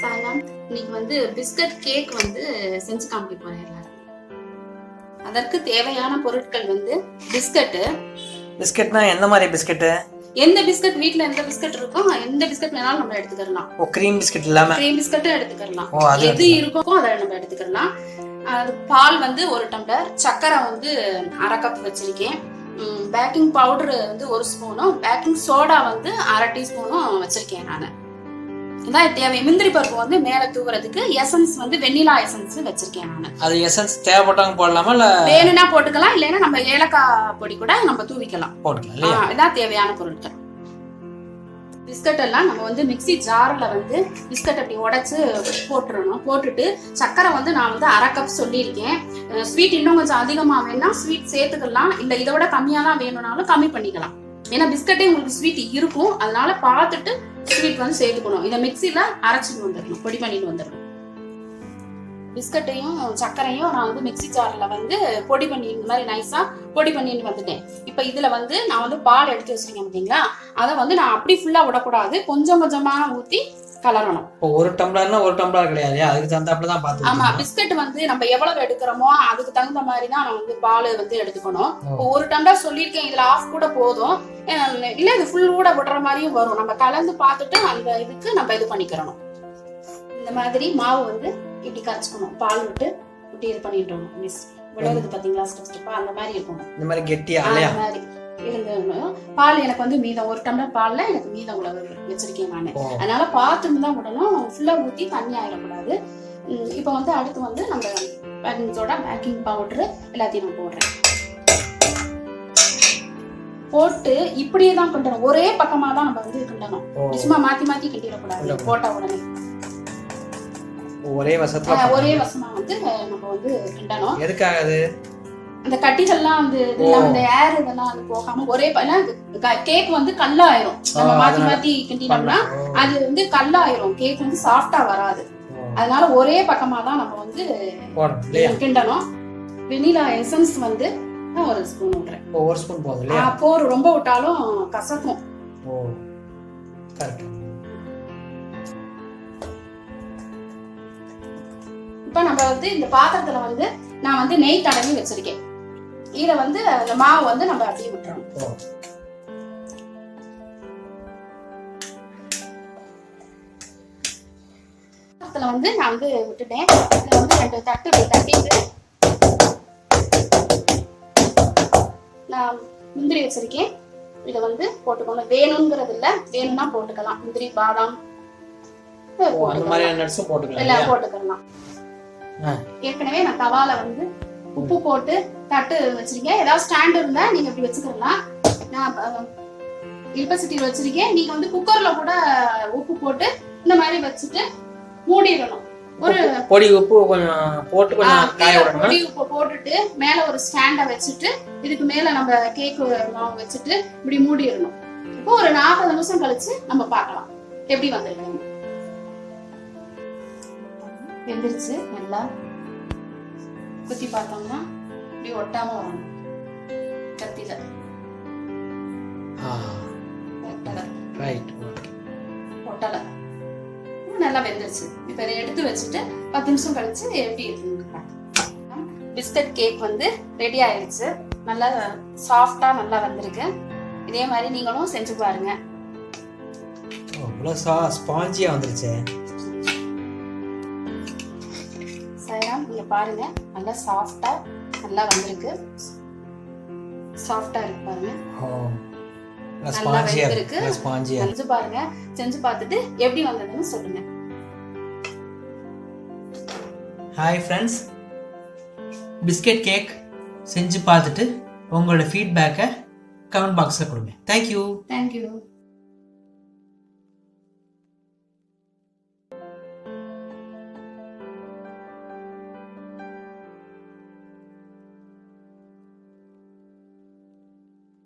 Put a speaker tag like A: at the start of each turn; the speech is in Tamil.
A: சாய்லாம் இன்னைக்கு வந்து பிஸ்கட் கேக் வந்து செஞ்சு காமிக்க போறேன் அதற்கு தேவையான பொருட்கள் வந்து பிஸ்கட்டு.
B: பிஸ்கட்னா எந்த மாதிரி பிஸ்கட்டு?
A: எந்த பிஸ்கட் வீட்ல எந்த பிஸ்கட் இருக்கோ எந்த பிஸ்கட் வேணாலும் நம்ம எடுத்துக்கலாம்
B: ஓ க்ரீம் பிஸ்கட் இல்லாம?
A: க்ரீம் பிஸ்கட்டும் எடுத்துக்கலாம் எது இருக்கோ அதை நம்ம எடுத்துக்கலாம் பால் வந்து ஒரு டம்ளர் சர்க்கரை வந்து அரை கப் வச்சிருக்கேன். பேக்கிங் பவுடர் வந்து ஒரு ஸ்பூனும் பேக்கிங் சோடா வந்து அரை டீஸ்பூனும் வச்சிருக்கேன் நான். இதான் தேவை முந்திரி பருப்பு வந்து மேல தூவுறதுக்கு எசன்ஸ் வந்து வெண்ணிலா எசன்ஸ் வச்சிருக்கேன் நான்.
B: அது எசன்ஸ் தேவைப்பட்டவங்க போடலாமா இல்ல
A: வேணும்னா போட்டுக்கலாம் இல்லைன்னா நம்ம ஏலக்காய் பொடி கூட நம்ம தூவிக்கலாம்.
B: போட்டுக்கலாம்
A: இதான் தேவையான பொருட்கள். பிஸ்கட் எல்லாம் நம்ம வந்து மிக்ஸி ஜார்ல வந்து பிஸ்கட் அப்படி உடைச்சு போட்டுறணும். போட்டுட்டு சக்கரை வந்து நான் வந்து அரை கப் சொல்லியிருக்கேன். ஸ்வீட் இன்னும் கொஞ்சம் அதிகமா வேணா ஸ்வீட் சேர்த்துக்கலாம். இல்ல இதை விட கம்மியா தான் வேணும்னாலும் கம்மி பண்ணிக்கலாம். ஏன்னா பிஸ்கட்டே உங்களுக்கு ஸ்வீட் இருக்கும். அதனால பார்த்துட்டு ஸ்வீட் வந்து சேர்த்துக்கணும். இதை மிக்ஸில அரைச்சிட்டு வந்துடணும் பொடி பண்ணிட்டு வந்துடணும். பிஸ்கட்டையும் சர்க்கரையும் நான் வந்து மிக்ஸி ஜார்ல வந்து பொடி பண்ணி இந்த மாதிரி நைஸா பொடி பண்ணிட்டு வந்துட்டேன். இப்போ இதுல வந்து நான் வந்து பால் எடுத்து வச்சிருக்கேன் பார்த்தீங்களா? அதை வந்து நான் அப்படி ஃபுல்லா விடக்கூடாது. கொஞ்சம் கொஞ்சமா ஊத்தி கலரணும்.
B: இப்போ ஒரு டம்ளர்னா ஒரு டம்ளர் கிடையாது. அதுக்கு தகுந்தாப்புல தான்
A: ஆமா
B: பார்த்து
A: பிஸ்கட் வந்து நம்ம எவ்வளவு எடுக்கிறோமோ அதுக்கு தகுந்த மாதிரி தான் நான் வந்து பால் வந்து எடுத்துக்கணும். இப்போ ஒரு டம்ளர் சொல்லியிருக்கேன். இதுல ஆஃப் கூட போதும். இல்ல இது ஃபுல் கூட விடுற மாதிரியும் வரும். நம்ம கலந்து பார்த்துட்டு அந்த இதுக்கு நம்ம இது பண்ணிக்கிறணும். இந்த மாதிரி மாவு வந்து இப்படி கரைச்சுக்கணும். பால் விட்டு இப்படி இது பண்ணிட்டணும் மிஸ் விழுகுது பாத்தீங்களா ஸ்டெப் ஸ்டெப்பா அந்த மாதிரி இருக்கணும்.
B: இந்த மாதிரி கெட்டியா
A: அந்த மாதிரி. இருந்ததுன்னு பால் எனக்கு வந்து மீதம். ஒரு டம்ளர் பால்ல எனக்கு மீதம் உழவு வச்சிருக்கேன் நானு. அதனால பார்த்துன்னு தான் விடணும். ஃபுல்லா ஊத்தி தண்ணி ஆயிடக்கூடாது. இப்போ வந்து அடுத்து வந்து நம்ம பேக்கிங் சோடா பேக்கிங் பவுடர் எல்லாத்தையும் நான் போடுறேன். போட்டு இப்படியே தான் கிண்டணும் ஒரே பக்கமா தான் நம்ம வந்து கிண்டணும் சும்மா மாத்தி மாத்தி கிண்டிடக்கூடாது. போட்ட உடனே.
B: ஒரே வசத்துல
A: ஒரே வசமா வந்து நம்ம வந்து கிண்டணும்
B: எதுக்காக அது?
A: அந்த கட்டிகள்லாம் வந்து அந்த ஏர் இதெல்லாம் வந்து போகாம ஒரே கேக் வந்து கல்லாயிரும். நம்ம மாத்தி மாத்தி கிண்டினோம்னா அது வந்து கல்லாயிரும். கேக் வந்து சாஃப்டா வராது. அதனால ஒரே பக்கமா தான் நம்ம வந்து கிண்டணும். வெனிலா எசன்ஸ் வந்து நான் ஒரு ஸ்பூன் விடுறேன்
B: ஒரு ஸ்பூன் போதும் இல்லையா
A: போர் ரொம்ப விட்டாலும் கசக்கும்.
B: ஓ கரெக்ட்
A: இப்ப நம்ம வந்து இந்த பாத்திரத்துல வந்து நான் வந்து நெய் தடவி வச்சிருக்கேன். இத வந்து அந்த மாவு வந்து நம்ம அப்படியே விட்டுறோம் வந்து நான் வந்து விட்டுட்டேன் இதுல வந்து ரெண்டு தட்டு தட்டிட்டு நான் முந்திரி வச்சிருக்கேன். இதை வந்து போட்டுக்கணும் வேணுங்கிறது இல்ல வேணும்னா போட்டுக்கலாம். முந்திரி பாதாம் எல்லாம் போட்டுக்கலாம். ஏற்கனவே நான் தவால வந்து உப்பு போட்டு தட்டு வச்சிருக்கேன். ஏதாவது ஸ்டாண்ட் இருந்தா நீங்க இப்படி வச்சுக்கலாம். நான் இல்பசிட்டியில் வச்சிருக்கேன். நீங்க வந்து குக்கர்ல கூட உப்பு போட்டு இந்த மாதிரி வச்சுட்டு மூடிடணும். ஒரு
B: பொடி உப்பு கொஞ்சம் போட்டு கொஞ்சம் காய விடணும்.
A: பொடி உப்பு போட்டுட்டு மேல ஒரு ஸ்டாண்ட வச்சுட்டு இதுக்கு மேல நம்ம கேக் மாவு வச்சுட்டு இப்படி மூடிடணும். இப்போ ஒரு நாற்பது நிமிஷம் கழிச்சு நம்ம பார்க்கலாம். எப்படி வந்திருக்கு வெந்துருச்சு நல்லா குத்தி பார்த்தோம்னா இப்படி ஒட்டாம வரணும் கத்தில ஒட்டல.
B: ரைட்
A: ஒட்டல. நல்லா வெந்துருச்சு. இப்ப இதை எடுத்து வச்சுட்டு பத்து நிமிஷம் கழிச்சு எப்படி இருக்குன்னு பிஸ்கட் கேக் வந்து ரெடி ஆயிடுச்சு. நல்லா சாஃப்டா நல்லா வந்திருக்கு. இதே மாதிரி நீங்களும் செஞ்சு பாருங்க.
B: அவ்வளோ சா ஸ்பாஞ்சியா வந்துருச்சு.
A: சைராம் நீங்க பாருங்க. நல்லா சாஃப்டா நல்லா வந்திருக்கு. சாஃப்டா இருக்கு பாருங்க. நல்லா
B: ஸ்பாஞ்சியா. இருக்கு.
A: செஞ்சு பாருங்க. செஞ்சு பார்த்துட்டு எப்படி வந்ததுன்னு சொல்லுங்க.
B: ஹாய் ஃப்ரெண்ட்ஸ் பிஸ்கெட் கேக் செஞ்சு பார்த்துட்டு உங்களோட ஃபீட்பேக்கை கமெண்ட் பாக்ஸில் கொடுங்க. Thank you
A: thank you